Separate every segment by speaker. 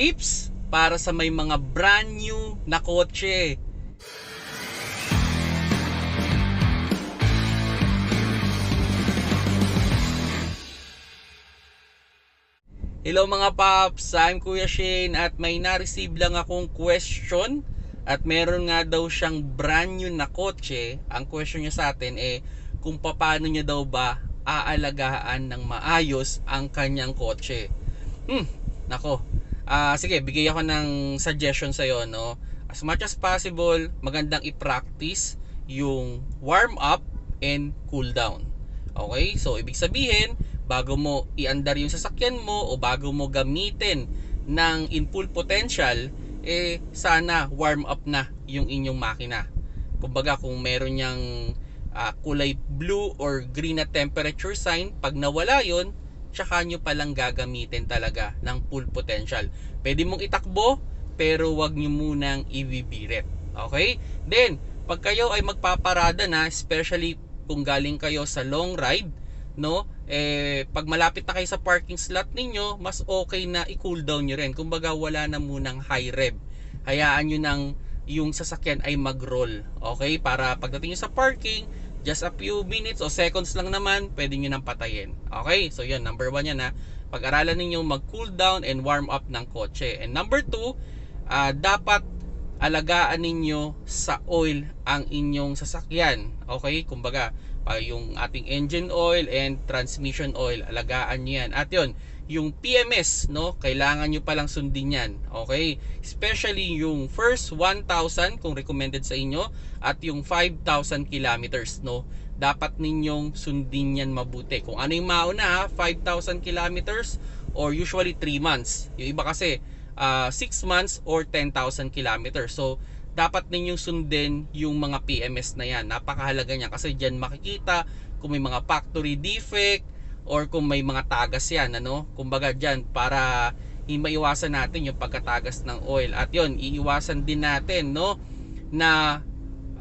Speaker 1: tips para sa may mga brand new na kotse. Hello mga paps, I'm Kuya Shane at may na-receive lang akong question at meron nga daw siyang brand new na kotse. Ang question niya sa atin eh kung paano niya daw ba aalagaan ng maayos ang kanyang kotse. Hmm, nako. Ah, sige, bigay ako ng suggestion sa iyo, no. As much as possible, magandang i-practice yung warm up and cool down. Okay? So, ibig sabihin, bago mo iandar yung sasakyan mo o bago mo gamitin ng in full potential, eh sana warm up na yung inyong makina. Kumbaga kung meron niyang ah, kulay blue or green na temperature sign, pag nawala yon tsaka nyo palang gagamitin talaga ng full potential. Pwede mong itakbo, pero wag nyo munang ibibirit. Okay? Then, pag kayo ay magpaparada na, especially kung galing kayo sa long ride, no? Eh, pag malapit na kayo sa parking slot ninyo, mas okay na i-cool down nyo rin. Kumbaga, wala na munang high rev. Hayaan nyo nang yung sasakyan ay mag-roll. Okay? Para pagdating nyo sa parking, just a few minutes o seconds lang naman, pwede nyo nang patayin. Okay? So, yun. Number one yan ha. Pag-aralan ninyo mag-cool down and warm up ng kotse. And number two, ah, dapat alagaan ninyo sa oil ang inyong sasakyan. Okay? Kumbaga, pa yung ating engine oil and transmission oil, alagaan nyo yan. At yun, yung PMS, no? Kailangan nyo palang sundin yan. Okay? Especially yung first 1,000 kung recommended sa inyo at yung 5,000 kilometers, no? Dapat ninyong sundin yan mabuti. Kung ano yung mauna ha, 5,000 kilometers or usually 3 months. Yung iba kasi uh, 6 months or 10,000 kilometers. So, dapat ninyong sundin yung mga PMS na yan. Napakahalaga niya kasi diyan makikita kung may mga factory defect or kung may mga tagas yan. Ano? Kumbaga diyan para maiwasan natin yung pagkatagas ng oil. At yon iiwasan din natin no na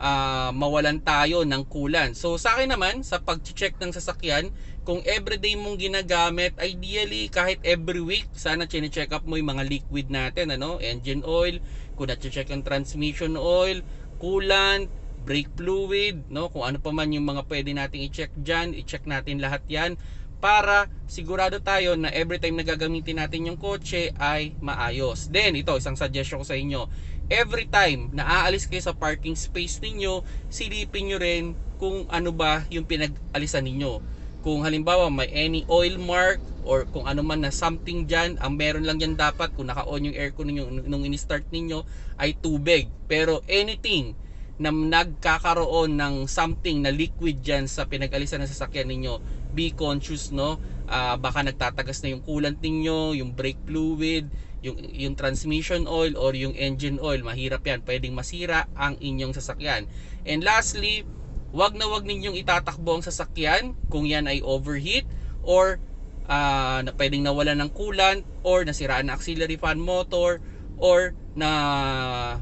Speaker 1: uh, mawalan tayo ng kulan. So sa akin naman, sa pag-check ng sasakyan, kung everyday mong ginagamit, ideally kahit every week, sana chine-check up mo yung mga liquid natin, ano, engine oil, kung na-check ang transmission oil, coolant, brake fluid, no, kung ano pa man yung mga pwede nating i-check diyan, i-check natin lahat 'yan para sigurado tayo na every time na gagamitin natin yung kotse ay maayos. Then, ito, isang suggestion ko sa inyo. Every time na aalis kayo sa parking space ninyo, silipin nyo rin kung ano ba yung pinag-alisan ninyo. Kung halimbawa may any oil mark or kung ano man na something dyan, ang meron lang yan dapat kung naka-on yung aircon ninyo nung in-start ninyo ay tubig. Pero anything na nagkakaroon ng something na liquid dyan sa pinag-alisan ng sasakyan ninyo, be conscious, no? Uh, baka nagtatagas na yung coolant ninyo, yung brake fluid, yung, yung transmission oil or yung engine oil. Mahirap yan. Pwedeng masira ang inyong sasakyan. And lastly, wag na wag ninyong itatakbo ang sasakyan kung yan ay overheat or uh, na pwedeng nawala ng coolant or nasiraan na auxiliary fan motor or na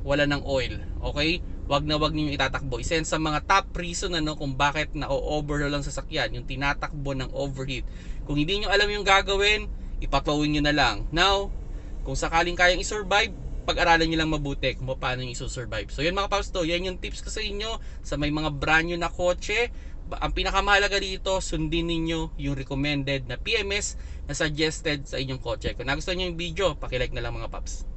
Speaker 1: wala ng oil. Okay? Wag na wag niyo itatakbo. Isa sa mga top reason ano kung bakit na-overhaul lang sasakyan, yung tinatakbo ng overheat. Kung hindi niyo alam yung gagawin, ipatawin niyo na lang. Now, kung sakaling kayang i-survive, pag-aralan niyo lang mabuti kung paano niyo i-survive. So, yan mga paps to, yan yung tips ko sa inyo sa may mga brand new na kotse. Ang pinakamahalaga dito, sundin niyo yung recommended na PMS na suggested sa inyong kotse. Kung nagustuhan niyo yung video, paki-like na lang mga paps.